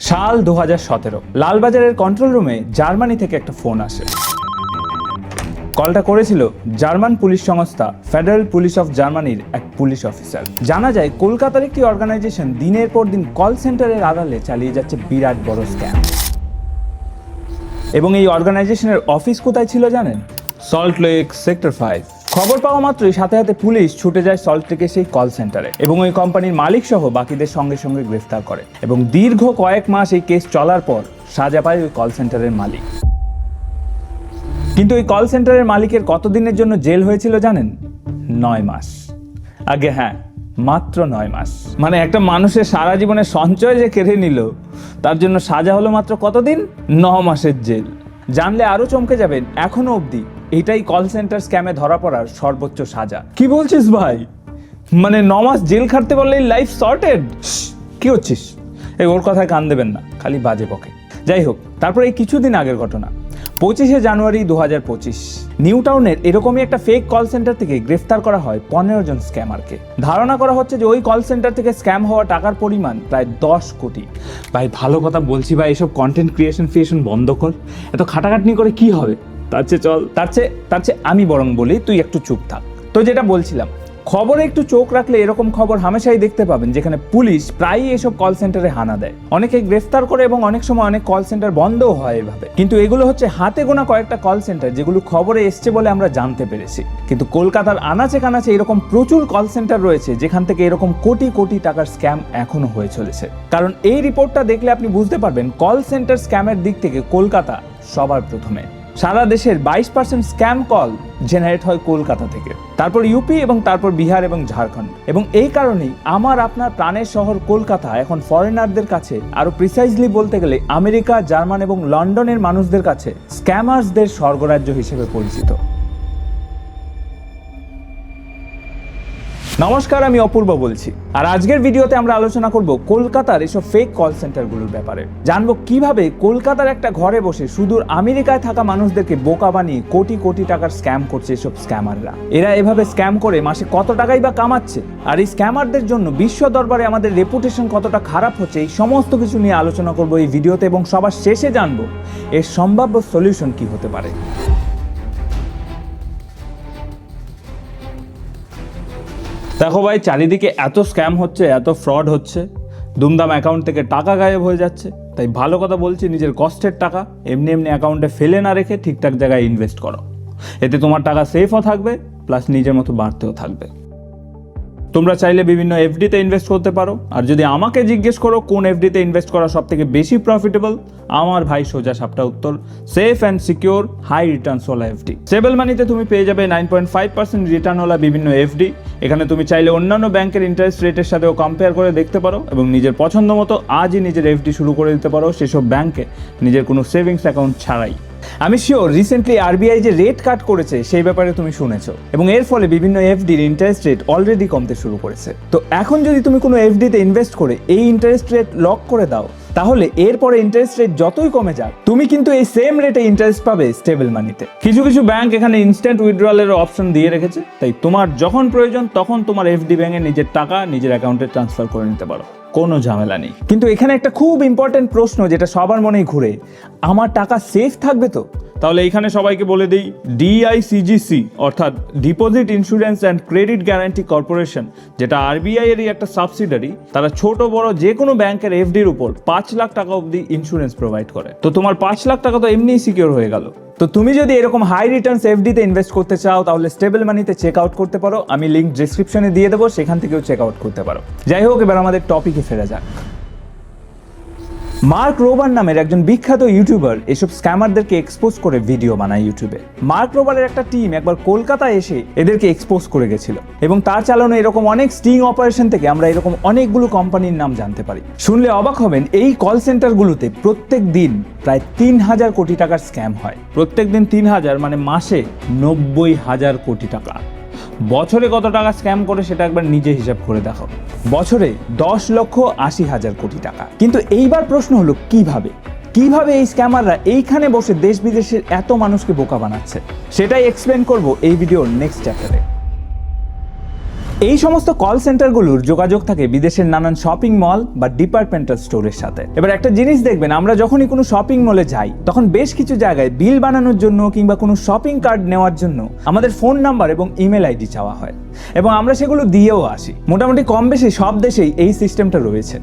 সাল দু হাজার সতেরো, লালবাজারের কন্ট্রোল রুমে জার্মানি থেকে একটা ফোন আসে। কলটা করেছিল জার্মান পুলিশ সংস্থা ফেডারেল পুলিশ অফ জার্মানির এক পুলিশ অফিসার জানা যায়, কলকাতার একটি অর্গানাইজেশন দিনের পর দিন কল সেন্টারের আড়ালে চালিয়ে যাচ্ছে বিরাট বড় স্ক্যাম এবং এই অর্গানাইজেশনের অফিস কোথায় ছিল জানেন? সল্ট লেক সেক্টর ফাইভ খবর পাওয়া মাত্রই সাথে সাথে পুলিশ ছুটে যায় সল্ট লেকের সেই কল সেন্টারে এবং ওই কোম্পানির মালিক সহ বাকিদের সঙ্গে সঙ্গে গ্রেফতার করে এবং দীর্ঘ কয়েক মাস এই কেস চলার পর সাজা পায় ওই কল সেন্টারের মালিক। কিন্তু ওই কল সেন্টারের মালিকের কতদিনের জন্য জেল হয়েছিল জানেন? নয় মাস। আগে হ্যাঁ মাত্র নয় মাস। মানে একটা মানুষের সারা জীবনের সঞ্চয় যে কেড়ে নিল, তার জন্য সাজা হলো মাত্র কতদিন? ন মাসের জেল। জানলে আরও চমকে যাবেন এখনও অবধি। এটাই কল সেন্টার স্ক্যামে ধরা পড়ার সর্বোচ্চ সাজা। কি বলছিস ভাই? মানে ন মাস জেল খাটতে পারলেই লাইফ সর্টেড কি হচ্ছিস? এই ওর কথায় কান দেবেন না খালি বাজে পকে যাই হোক তারপর এই কিছুদিন আগের ঘটনা। পঁচিশে জানুয়ারি দু হাজার পঁচিশ নিউ টাউনের এরকমই একটা ফেক কল সেন্টার থেকে গ্রেফতার করা হয় পনেরো জন স্ক্যামারকে ধারণা করা হচ্ছে যে ওই কল সেন্টার থেকে স্ক্যাম হওয়া টাকার পরিমাণ প্রায় দশ কোটি। ভাই ভালো কথা বলছি ভাই এসব কন্টেন্ট ক্রিয়েশন ফ্রিয়েশন বন্ধ কর। এত খাটাখাটনি করে কি হবে? তার চেয়ে চল, তার চেয়ে তার চেয়ে আমি বরং বলি, তুই একটু চুপ থাক। তো যেটা বলছিলাম, খবরে একটু চোখ রাখলে এরকম খবর হামেশাই দেখতে পাবেন, যেখানে পুলিশ প্রায়ই এসব কল সেন্টারে হানা দেয়। অনেকে গ্রেফতার করে এবং অনেক সময় অনেক কল সেন্টার বন্ধও হয় এভাবে। কিন্তু এগুলো হচ্ছে হাতে গোনা কয়েকটা কল সেন্টার যেগুলো খবরে এসছে বলে আমরা জানতে পেরেছি। কিন্তু কলকাতার আনাচে কানাচে এরকম প্রচুর কল সেন্টার রয়েছে, যেখান থেকে এরকম কোটি কোটি টাকার স্ক্যাম এখনও হয়ে চলেছে। কারণ এই রিপোর্টটা দেখলে আপনি বুঝতে পারবেন কল সেন্টার স্ক্যামের দিক থেকে কলকাতা সবার প্রথমে। সারা দেশের বাইশ পার্সেন্ট স্ক্যাম কল জেনারেট হয় কলকাতা থেকে। তারপর ইউপি এবং তারপর বিহার এবং ঝাড়খণ্ড। এবং এই কারণেই আমার, আপনার প্রাণের শহর কলকাতা এখন ফরেনারদের কাছে আরও প্রিসাইজলি বলতে গেলে আমেরিকা, জার্মান এবং লন্ডনের মানুষদের কাছে স্ক্যামার্সদের স্বর্গরাজ্য হিসেবে পরিচিত। নমস্কার, আমি অপূর্ব বলছি। আর আজকের ভিডিওতে আমরা আলোচনা করব কলকাতার এসব ফেক কল সেন্টারগুলোর ব্যাপারে। জানব কীভাবে কলকাতার একটা ঘরে বসে সুদূর আমেরিকায় থাকা মানুষদেরকে বোকা বানিয়ে কোটি কোটি টাকার স্ক্যাম করছে এসব স্ক্যামাররা এরা এভাবে স্ক্যাম করে মাসে কত টাকাই বা কামাচ্ছে? আর এই স্ক্যামারদের জন্য বিশ্ব দরবারে আমাদের রেপুটেশন কতটা খারাপ হচ্ছে, এই সমস্ত কিছু নিয়ে আলোচনা করব এই ভিডিওতে এবং সবার শেষে জানব এর সম্ভাব্য সলিউশন কি হতে পারে। দেখো ভাই, চারিদিকে এত স্ক্যাম হচ্ছে, এত ফ্রড হচ্ছে। দুমদাম অ্যাকাউন্ট থেকে টাকা গায়েব হয়ে যাচ্ছে। তাই ভালো কথা বলছি, নিজের কষ্টের টাকা এমনি এমনি অ্যাকাউন্টে ফেলে না রেখে ঠিকঠাক জায়গায় ইনভেস্ট করো। এতে তোমার টাকা সেফও থাকবে প্লাস নিজের মতো বাড়তেও থাকবে। তোমরা চাইলে বিভিন্ন এফডিতে ইনভেস্ট করতে পারো। আর যদি আমাকে জিজ্ঞেস করো, কোন এফডিতে ইনভেস্ট করা সব থেকে বেশি প্রফিটেবল আমার ভাই সোজা সাপটা উত্তর safe and secure high return রিটার্নসওয়ালা FD সেভেল মানিতে তুমি পেয়ে যাবে nine point five percent return রিটার্নওয়ালা বিভিন্ন এফডি এখানে তুমি চাইলে অন্যান্য ব্যাংকের ইন্টারেস্ট রেটের সাথেও কম্পেয়ার করে দেখতে পারো এবং নিজের পছন্দ মতো আজই নিজের এফডি শুরু করে দিতে পারো সেসব ব্যাংকে। নিজের কোনো সেভিংস অ্যাকাউন্ট ছাড়াই। আমি শিওর রিসেন্টলি আরবিআই যে রেট কাট করেছে, সেই ব্যাপারে তুমি শুনেছো। এবং এর ফলে বিভিন্ন এফডির ইন্টারেস্ট রেট অলরেডি কমতে শুরু করেছে। তো এখন যদি তুমি কোনো এফডিতে ইনভেস্ট করে এই ইন্টারেস্ট রেট লক করে দাও, তাহলে এরপরে ইন্টারেস্ট রেট যতই কমে যাক, তুমি কিন্তু এই সেম রেটে ইন্টারেস্ট পাবে স্টেবল মানিতে কিছু কিছু ব্যাংক এখানে ইনস্ট্যান্ট উইথড্রয়ালের অপশন দিয়ে রেখেছে। তাই তোমার যখন প্রয়োজন, তখন তোমার এফডি ব্যাংকে নিজের টাকা নিজের অ্যাকাউন্টে ট্রান্সফার করে নিতে পারো। কোনো ঝামেলা নেই। কিন্তু এখানে একটা খুব ইম্পর্টেন্ট প্রশ্ন যেটা সবার মনেই ঘুরে, আমার টাকা সেফ থাকবে তো? তাহলে এখানে সবাইকে বলে দিই ডিআইসিজিসি অর্থাৎ deposit insurance and credit guarantee corporation যেটা আরবিআই এরই একটা সাবসিডারি তারা ছোট, বড় যে কোনো ব্যাংকের এফডির উপর পাঁচ লাখ টাকা অবধি ইন্স্যুরেন্স প্রোভাইড করে। তো তোমার পাঁচ লাখ টাকা তো এমনিই সিকিওর হয়ে গেল। তো তুমি যদি এরকম হাই রিটার্নস এফডিতে ইনভেস্ট করতে চাও, তাহলে স্টেবল মানিতে চেক আউট করতে পারো। আমি লিঙ্ক ডিসক্রিপশনে দিয়ে দেবো, সেখান থেকেও চেক আউট করতে পারো। যাই হোক, এবার আমাদের টপিকে ফেরা যাক। মার্ক রোবার নামের একজন বিখ্যাত ইউটিউবার এসব স্ক্যামারদেরকে এক্সপোজ করে ভিডিও বানায় ইউটিউবে। মার্ক রোবারের একটা টিম একবার কলকাতা এসে এদেরকে এক্সপোজ করে গেছিল এবং তার চালানো এরকম অনেক স্টিং অপারেশন থেকে আমরা এরকম অনেকগুলো কোম্পানির নাম জানতে পারি। শুনলে অবাক হবেন, এই কল সেন্টারগুলোতে প্রত্যেক দিন প্রায় তিন হাজার কোটি টাকার স্ক্যাম হয়। প্রত্যেক দিন তিন হাজার মানে মাসে নব্বই হাজার কোটি টাকা। বছরে কত টাকা স্ক্যাম করে সেটা একবার নিজে হিসাব করে দেখো। বছরে দশ লক্ষ আশি হাজার কোটি টাকা। কিন্তু এইবার প্রশ্ন হলো, কীভাবে? কীভাবে এই স্ক্যামাররা এইখানে বসে দেশ বিদেশের এত মানুষকে বোকা বানাচ্ছে? সেটাই এক্সপ্লেন করব এই ভিডিওর নেক্সট চ্যাপ্টারে এই সমস্ত কল সেন্টারগুলোর যোগাযোগ থাকে বিদেশের নানান শপিং মল বা ডিপার্টমেন্টাল স্টোরের সাথে। এবার একটা জিনিস দেখবেন, আমরা যখনই কোনো শপিং মলে যাই, তখন বেশ কিছু জায়গায় বিল বানানোর জন্য কিংবা কোনো শপিং কার্ড নেওয়ার জন্য আমাদের ফোন নাম্বার এবং ইমেল আইডি চাওয়া হয়। এবং আমরা সেগুলো দিয়েও আসি। মোটামুটি কম বেশি সব দেশেই এই সিস্টেমটা রয়েছে।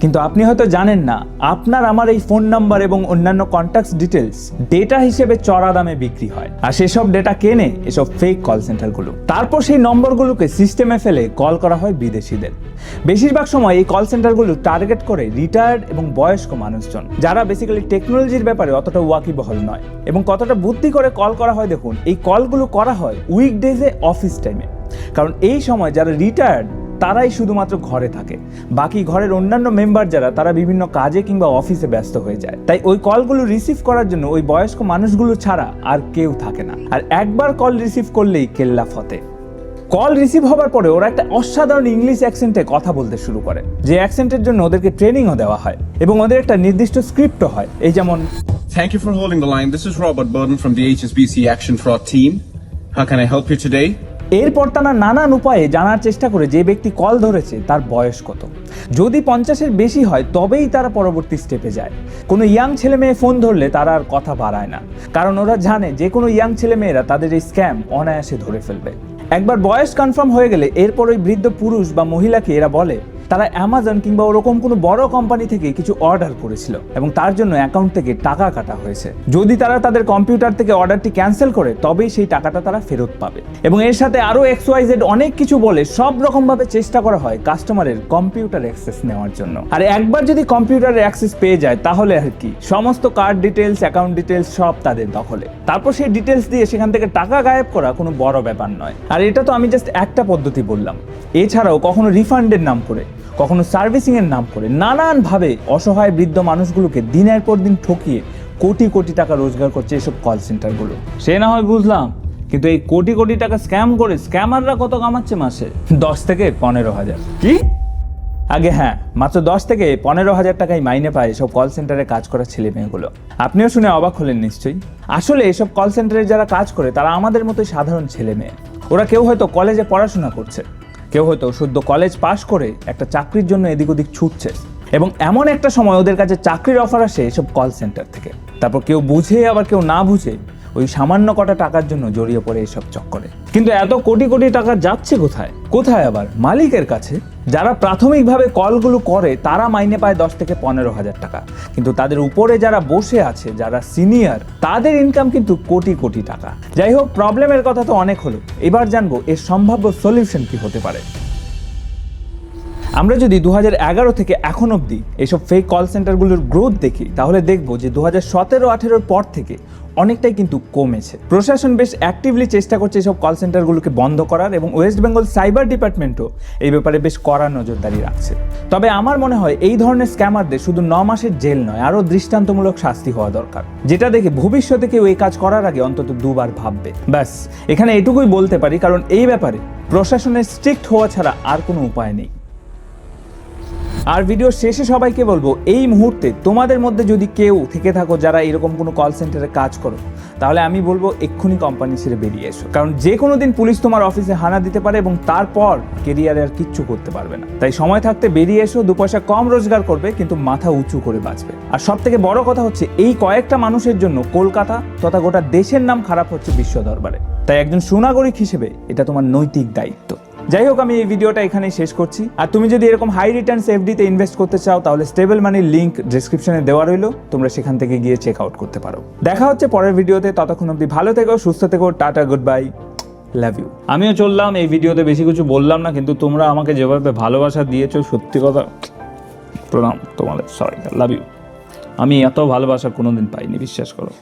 কিন্তু আপনি হয়তো জানেন না, আপনার আমার এই ফোন নাম্বার এবং অন্যান্য কন্ট্যাক্ট ডিটেলস ডেটা হিসেবে চড়া দামে বিক্রি হয়। আর সেসব ডেটা কেনে এসব ফেক কল সেন্টারগুলো তারপর সেই নম্বরগুলোকে সিস্টেমে ফেলে কল করা হয় বিদেশিদের। বেশিরভাগ সময় এই কল সেন্টারগুলো টার্গেট করে রিটায়ার্ড এবং বয়স্ক মানুষজন, যারা বেসিক্যালি টেকনোলজির ব্যাপারে অতটা ওয়াকিবহল নয়। এবং কতটা বুদ্ধি করে কল করা হয় দেখুন, এই কলগুলো করা হয় উইকডেজে অফিস টাইমে কারণ এই সময় যারা রিটায়ার্ড তারাই শুধুমাত্র ঘরে থাকে। বাকি ঘরের অন্যান্য মেম্বার যারা, তারা বিভিন্ন কাজে কিংবা অফিসে ব্যস্ত হয়ে যায়। তাই ওই কলগুলো রিসিভ করার জন্য ওই বয়স্ক মানুষগুলো ছাড়া আর কেউ থাকে না। আর একবার কল রিসিভ করলেই কেল্লা ফতে। কল রিসিভ হবার পরে ওরা একটা অসাধারণ ইংলিশ অ্যাকসেন্টে কথা বলতে শুরু করে যে অ্যাকসেন্টের জন্য ওদেরকে ট্রেনিংও দেওয়া হয় এবং ওদের একটা নির্দিষ্ট স্ক্রিপ্টও হয় এই যেমন Thank you for holding the line. This is Robert Burden from the HSBC Action Fraud team. How can I help you today? এরপর তারা নানান উপায়ে জানার চেষ্টা করে যে ব্যক্তি কল ধরেছে তার বয়স কত যদি পঞ্চাশের বেশি হয় তবেই তারা পরবর্তী স্টেপে যায় কোনো ইয়াং ছেলে মেয়ে ফোন ধরলে তারা আর কথা বাড়ায় না কারণ ওরা জানে যে কোনো ইয়াং ছেলে মেয়েরা তাদের এই স্ক্যাম অনায়াসে ধরে ফেলবে একবার বয়স কনফার্ম হয়ে গেলে এরপর ওই বৃদ্ধ পুরুষ বা মহিলাকে এরা বলে। তারা অ্যামাজন কিংবা ওরকম কোনো বড় কোম্পানি থেকে কিছু অর্ডার করেছিল এবং তার জন্য অ্যাকাউন্ট থেকে টাকা কাটা হয়েছে। যদি তারা তাদের কম্পিউটার থেকে অর্ডারটি ক্যান্সেল করে, তবেই সেই টাকাটা তারা ফেরত পাবে। এবং এর সাথে আরও এক্স ওয়াই জেড অনেক কিছু বলে সব রকমভাবে চেষ্টা করা হয় কাস্টমারের কম্পিউটার অ্যাক্সেস নেওয়ার জন্য। আর একবার যদি কম্পিউটারের অ্যাক্সেস পেয়ে যায়, তাহলে আর কি? সমস্ত কার্ড ডিটেলস অ্যাকাউন্ট ডিটেলস সব তাদের দখলে। তারপর সেই ডিটেলস দিয়ে সেখান থেকে টাকা গায়েব করা কোনো বড় ব্যাপার নয়। আর এটা তো আমি জাস্ট একটা পদ্ধতি বললাম। এছাড়াও কখনো রিফান্ডের নাম করে কখনো সার্ভিসিং এর নাম করে নানানভাবে অসহায় বৃদ্ধ মানুষগুলোকে দিনের পর দিন ঠকিয়ে কোটি কোটি টাকা রোজগার করছে এসব কল সেন্টারগুলো সে না হয় বুঝলাম কিন্তু এই কোটি কোটি টাকা স্ক্যাম করে স্ক্যামাররা কত কামাচ্ছে মাসে? দশ থেকে পনেরো হাজার। কি? আগে হ্যাঁ মাত্র দশ থেকে পনেরো হাজার টাকায় মাইনে পায় এসব কল সেন্টারে কাজ করা ছেলে মেয়েগুলো আপনিও শুনে অবাক হলেন নিশ্চয়ই। আসলে এসব কল সেন্টারে যারা কাজ করে তারা আমাদের মতোই সাধারণ ছেলে মেয়ে ওরা কেউ হয়তো কলেজে পড়াশোনা করছে। কেউ হয়তো সদ্য কলেজ পাশ করে একটা চাকরির জন্য এদিক ওদিক ছুটছে। এবং এমন একটা সময় ওদের কাছে চাকরির অফার আসে এসব কল সেন্টার থেকে। তারপর কেউ বুঝে, আবার কেউ না বুঝে ওই সামান্য কটা টাকার জন্য জড়িয়ে পড়ে এসব চক্করে। কিন্তু এত কোটি কোটি টাকা যাচ্ছে কোথায়? কোথায় আবার? মালিকের কাছে? যারা প্রাথমিকভাবে কলগুলো করে, তারা মাইনে পায় দশ থেকে পনেরো হাজার টাকা। কিন্তু তাদের উপরে যারা বসে আছে, যারা সিনিয়র, তাদের ইনকাম কিন্তু কোটি কোটি টাকা। যাই হোক, প্রবলেমের কথা তো অনেক হলো। এবার জানব, এর সম্ভাব্য সলিউশন কি হতে পারে। আমরা যদি দু এগারো থেকে এখন অবধি এইসব ফেক কল সেন্টারগুলোর গ্রোথ দেখি, তাহলে দেখব যে দু হাজার সতেরো আঠেরোর পর থেকে অনেকটাই কিন্তু কমেছে। প্রশাসন বেশ অ্যাক্টিভলি চেষ্টা করছে এসব কল সেন্টারগুলোকে বন্ধ করার এবং ওয়েস্ট বেঙ্গল সাইবার ডিপার্টমেন্টও এই ব্যাপারে বেশ কড়া নজরদারি রাখছে। তবে আমার মনে হয় এই ধরনের স্ক্যামারদের শুধু ন মাসের জেল নয়, আরও দৃষ্টান্তমূলক শাস্তি হওয়া দরকার। যেটা দেখে ভবিষ্যতে কেউ এই কাজ করার আগে অন্তত দুবার ভাববে। ব্যাস, এখানে এটুকুই বলতে পারি, কারণ এই ব্যাপারে প্রশাসনের স্ট্রিক্ট হওয়া ছাড়া আর কোনো উপায় নেই। আর ভিডিও শেষে সবাইকে বলব, এই মুহূর্তে তোমাদের মধ্যে যদি কেউ থেকে থাকো যারা এরকম কোনো কল সেন্টারে কাজ করো, তাহলে আমি বলব এক্ষুনি কোম্পানি ছেড়ে বেরিয়ে এসো। কারণ যে কোনো দিন পুলিশ তোমার অফিসে হানা দিতে পারে এবং তারপর কেরিয়ারে আর কিচ্ছু করতে পারবে না। তাই সময় থাকতে বেরিয়ে এসো, দু পয়সা কম রোজগার করবে, কিন্তু মাথা উঁচু করে বাঁচবে। আর সব থেকে বড় কথা হচ্ছে, এই কয়েকটা মানুষের জন্য কলকাতা তথা গোটা দেশের নাম খারাপ হচ্ছে বিশ্ব দরবারে। তাই একজন সুনাগরিক হিসেবে এটা তোমার নৈতিক দায়িত্ব। যাই হোক, আমি এই ভিডিওটা এখানেই শেষ করছি। আর তুমি যদি এরকম হাই রিটার্নস এফডিতে ইনভেস্ট করতে চাও, তাহলে স্টেবল মানির লিঙ্ক ডিসক্রিপশনে দেওয়া রইল। তোমরা সেখান থেকে গিয়ে চেক আউট করতে পারো। দেখা হচ্ছে পরের ভিডিওতে। ততক্ষণ অবধি ভালো থেকো, সুস্থ থেকো, tata good bye love you আমিও চললাম, এই ভিডিওতে বেশি কিছু বললাম না, কিন্তু তোমরা আমাকে যেভাবে ভালোবাসা দিয়েছ, সত্যি কথা, প্রণাম তোমাদের সরি লাভ ইউ আমি এত ভালোবাসা কোনোদিন পাইনি, বিশ্বাস করো।